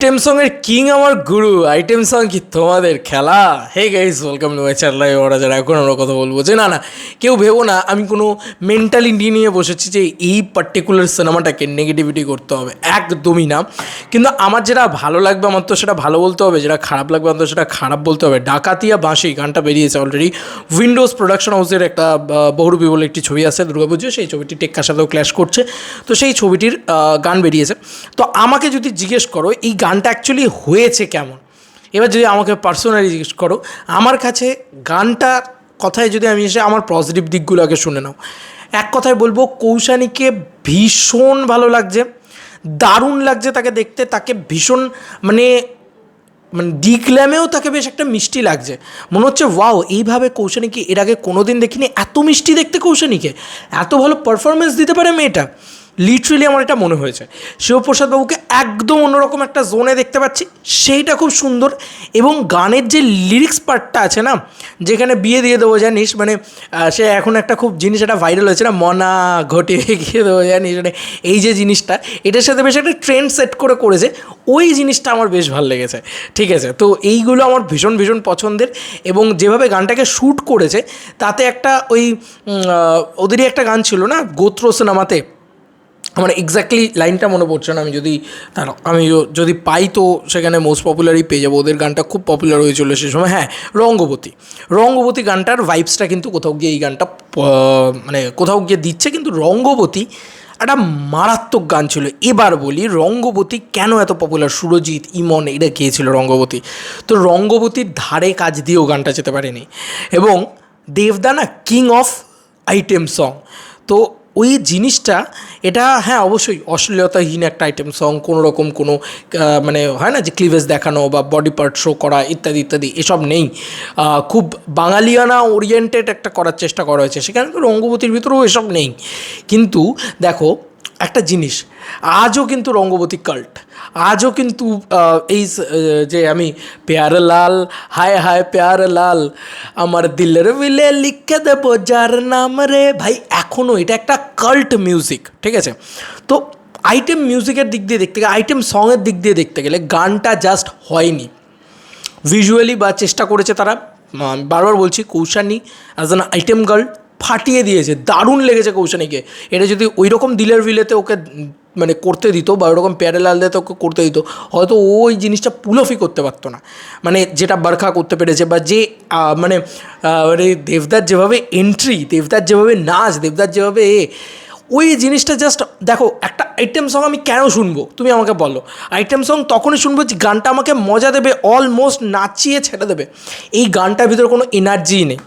Item song এর king আমার গুরু item song কি তোমাদের খেলা? Hey guys welcome to my channel ওরা যারা এখন আমরা কথা বলব যে না না, কেউ ভেবো না, আমি কোনো মেন্টালিটি নিয়ে বসেছি যে এই পার্টিকুলার সিনেমাটাকে নেগেটিভিটি করতে হবে। একদমই না। কিন্তু আমার যেটা ভালো লাগবে, আমার তো সেটা ভালো বলতে হবে, যেটা খারাপ লাগবে, আমার তো সেটা খারাপ বলতে হবে। ডাকাতিয়া বাঁশি, গানটা বেরিয়েছে অলরেডি উইন্ডোজ প্রোডাকশন হাউসের একটা বহুরূপী বলে একটি ছবি আছে দুর্গাপুজো সেই ছবিটি টেক্কার সাথেও ক্ল্যাশ করছে। তো সেই ছবিটির গান বেরিয়েছে। তো আমাকে যদি জিজ্ঞেস করো, এই গানটা অ্যাকচুয়ালি হয়েছে কেমন? এবার যদি আমাকে পার্সোনালি জিজ্ঞেস করো, আমার কাছে গানটার কথায় যদি আমি এসে আমার পজিটিভ দিকগুলো আগে শুনে নাও। এক কথায় বলব, কৌশানীকে ভীষণ ভালো লাগছে, দারুণ লাগছে তাকে দেখতে, তাকে ভীষণ মানে মানে ডিগ্ল্যামেও তাকে বেশ একটা মিষ্টি লাগছে। মনে হচ্ছে, ওয়াও, এইভাবে কৌশানীকে এর আগে কোনো দিন দেখিনি, এত মিষ্টি দেখতে কৌশানীকে। এত ভালো পারফরমেন্স দিতে পারে মেয়েটা। লিটারেলি আমার এটা মনে হয়েছে। শিবপ্রসাদ বাবুকে একদম অন্যরকম একটা জোনে দেখতে পাচ্ছি। সেইটা খুব সুন্দর এবং গানের যে লিরিক্স পার্টটা আছে না, যেখানে বিয়ে দিয়ে দেবো জানিস মানে সে এখন একটা খুব জিনিস একটা ভাইরাল হয়েছে না, মনা ঘটিয়ে গিয়ে দেবো জানিস মানে এই যে জিনিসটা, এটার সাথে বেশ একটা ট্রেন্ড সেট করে করেছে। ওই জিনিসটা আমার বেশ ভালো লেগেছে। ঠিক আছে, তো এইগুলো আমার ভীষণ ভীষণ পছন্দের এবং যেভাবে গানটাকে শ্যুট করেছে, তাতে একটা ওই ওদেরই একটা গান ছিল না, গোত্র সিনেমাতে আমার এক্স্যাক্টলি লাইনটা মনে পড়ছে না, আমি যদি তার আমি যদি পাই তো সেখানে মোস্ট পপুলারই পেয়ে যাব। ওদের গানটা খুব পপুলার হয়েছিল সে সময়। হ্যাঁ রঙ্গবতী। রঙ্গবতী গানটার ভাইবসটা কিন্তু কোথাও গিয়ে এই গানটা মানে কোথাও গিয়ে দিচ্ছে, কিন্তু রঙ্গবতী একটা মারাত্মক গান ছিল। এবার বলি, রঙ্গবতী কেন এত পপুলার সুরজিৎ, ইমন এটা গিয়েছিল রঙ্গবতী? তো রঙ্গবতীর ধারে কাজ দিয়েও গানটা যেতে পারেনি। এবং দেবদা না কিং অফ আইটেম সং তো ওই জিনিসটা, এটা হ্যাঁ অবশ্যই অশ্লীলতাহীন একটা আইটেম সং কোনো রকম কোনো মানে হয় না যে ক্লিভেজ দেখানো বা বডি পার্ট শো করা ইত্যাদি ইত্যাদি, এসব নেই। খুব বাঙালিয়ানা ওরিয়েন্টেড একটা করার চেষ্টা করা হয়েছে। সেখানে তো রঙ্গবতীর ভিতরেও এসব নেই। কিন্তু দেখো একটা জিনিস, আজও কিন্তু রঙ্গবতী কাল্ট আজও কিন্তু এই যে আমি প্যার লাল হায় হায় প্যার লাল আমার দিলের বিলে লিখে দেবো যার নাম রে। ভাই এখনও এটা একটা কাল্ট মিউজিক ঠিক আছে? তো আইটেম মিউজিকের দিক দিয়ে দেখতে গেলে আইটেম সঙের দিক দিয়ে দেখতে গেলে গানটা জাস্ট হয়নি। ভিজুয়ালি বা চেষ্টা করেছে তারা বারবার বলছি, Koushani as an item girl ফাটিয়ে দিয়েছে, দারুণ লেগেছে কৌশানীকে। এটা যদি ওই রকম দিলের ভিলেতে ওকে মানে করতে দিত বা ওরকম প্যারেলাল দিতে ওকে করতে দিত, হয়তো ওই জিনিসটা পুলফি করতে পারতো না। মানে যেটা বারখা করতে পেরেছে বা যে মানে মানে দেবদার যেভাবে এন্ট্রি দেবদার যেভাবে নাচ, দেবদার যেভাবে এ, ওই জিনিসটা জাস্ট দেখো, একটা আইটেম সং আমি কেন শুনব? তুমি আমাকে বলো। আইটেম সং তখনই শুনব যে গানটা আমাকে মজা দেবে অলমোস্ট নাচিয়ে ছেড়ে দেবে। এই গানটার ভিতরে কোনো এনার্জিই নেই।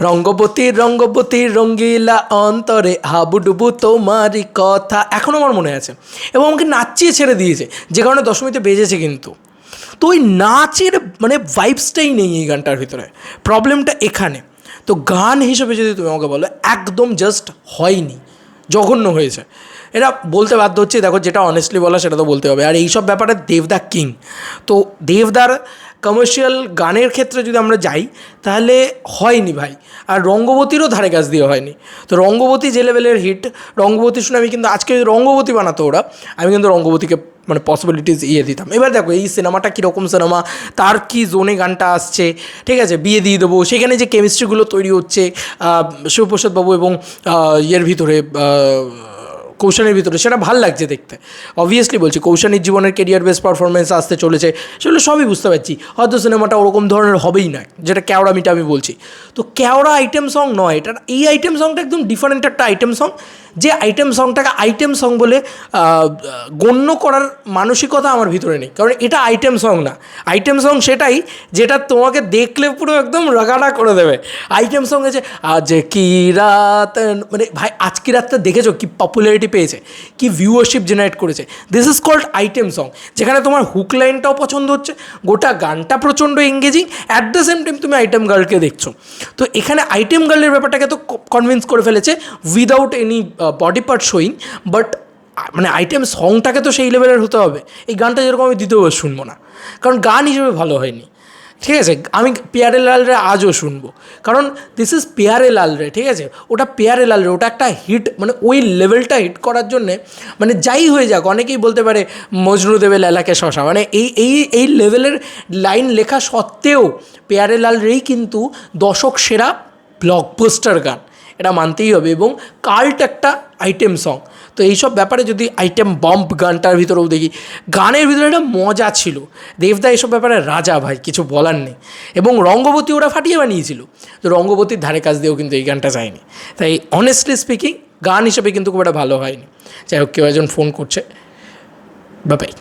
রঙ্গবতী রঙ্গবতী রঙ্গিলা অন্তরে হাবুডুবু তোমারই কথা এখনও আমার মনে আছে। এবং আমাকে নাচিয়ে ছেড়ে দিয়েছে। যে কারণে দশমীতে বেজেছে কিন্তু। তো ওই নাচের মানে ভাইবসটাই নেই এই গানটার ভিতরে। প্রবলেমটা এখানে। তো গান হিসেবে যদি তুমি আমাকে বলো, একদম জাস্ট হয়নি। জঘন্য হয়েছে। এটা বলতে বাধ্য হচ্ছে, দেখো যেটা অনেস্টলি বলা সেটা তো বলতে হবে। আর এইসব ব্যাপারে দেবদা কিং তো দেবদার কমার্শিয়াল গানের ক্ষেত্রে যদি আমরা যাই তাহলে হয়নি ভাই। আর রঙ্গবতীরও ধারে কাছ দিয়ে হয়নি। তো রঙ্গবতী যে লেভেলের হিট রঙ্গবতী শুনে আমি কিন্তু আজকে যদি রঙ্গবতী বানাতো ওরা আমি কিন্তু রঙ্গবতীকে মানে পসিবিলিটিস ইয়ে দিতাম। এবার দেখো এই সিনেমাটা কীরকম সিনেমা তার কি জোনে গানটা আসছে ঠিক আছে? বিয়ে দিয়ে দেবো সেখানে যে কেমিস্ট্রিগুলো তৈরি হচ্ছে আহ, শিবপ্রসাদ বাবু এবং ইয়ের ভিতরে কৌশানের ভিতরে, সেটা ভালো লাগছে দেখতে। অবভিয়াসলি বলছি কৌশানের জীবনের কেরিয়ার বেস পারফরমেন্স আসতে চলেছে, সেগুলো সবই বুঝতে পারছি। হয়তো সিনেমাটা ওরকম ধরনের হবেই না, যেটা ক্যাওড়া মিটা আমি বলছি। তো ক্যাওড়া আইটেম সং নয় এটা এই আইটেম সংটা একদম ডিফারেন্ট একটা আইটেম সং যে আইটেম সংটাকে আইটেম সং বলে গণ্য করার মানসিকতা আমার ভিতরে নেই। কারণ এটা আইটেম সং না। আইটেম সং সেটাই যেটা তোমাকে দেখলে পুরো একদম রাগানা করে দেবে। আইটেম সং আছে আজ কি রাত মানে ভাই আজকে রাতটা দেখেছ? কি পপুলারিটি পেয়েছে? কি ভিউয়ারশিপ জেনারেট করেছে? This is called item song যেখানে তোমার হুক লাইনটাও পছন্দ হচ্ছে, গোটা গানটা প্রচণ্ড engaging at the same time তুমি আইটেম গার্লকে দেখছ। তো এখানে আইটেম গার্লের ব্যাপারটাকে তো কনভিন্স করে ফেলেছে without any body part showing but মানে আইটেম সংটাকে তো সেই লেভেলের হতে হবে। এই গানটা যেরকম আমি দ্বিতীয়বার শুনব না। কারণ গান হিসেবে ভালো হয়নি। ঠিক আছে? আমি পেয়ারে লাল রে আজও শুনব। কারণ দিস ইজ পেয়ারে লাল রে ঠিক আছে? ওটা পেয়ারে লাল রে ওটা একটা হিট মানে ওই লেভেলটা হিট করার জন্যে মানে যাই হয়ে যাক, অনেকেই বলতে পারে মজনু দেবে লালাকে শশা মানে এই এই এই লেভেলের লাইন লেখা সত্ত্বেও পেয়ারে লাল রেই কিন্তু দশক সেরা ব্লকবাস্টার গান। এটা মানতেই হবে এবং কাল্ট একটা আইটেম সং তো এইসব ব্যাপারে যদি আইটেম বম্প গানটার ভিতরেও দেখি, গানের ভিতরে একটা মজা ছিল। দেবদা এইসব ব্যাপারে রাজা ভাই, কিছু বলার নেই। এবং রঙ্গবতী ওরা ফাটিয়ে বানিয়েছিল। তো রঙ্গবতীর ধারে কাজ দিয়েও কিন্তু এই গানটা যায়নি। তাই অনেস্টলি স্পিকিং গান হিসেবে কিন্তু খুব একটা ভালো হয়নি। যাই হোক, কেউ একজন ফোন করছে। বাবাই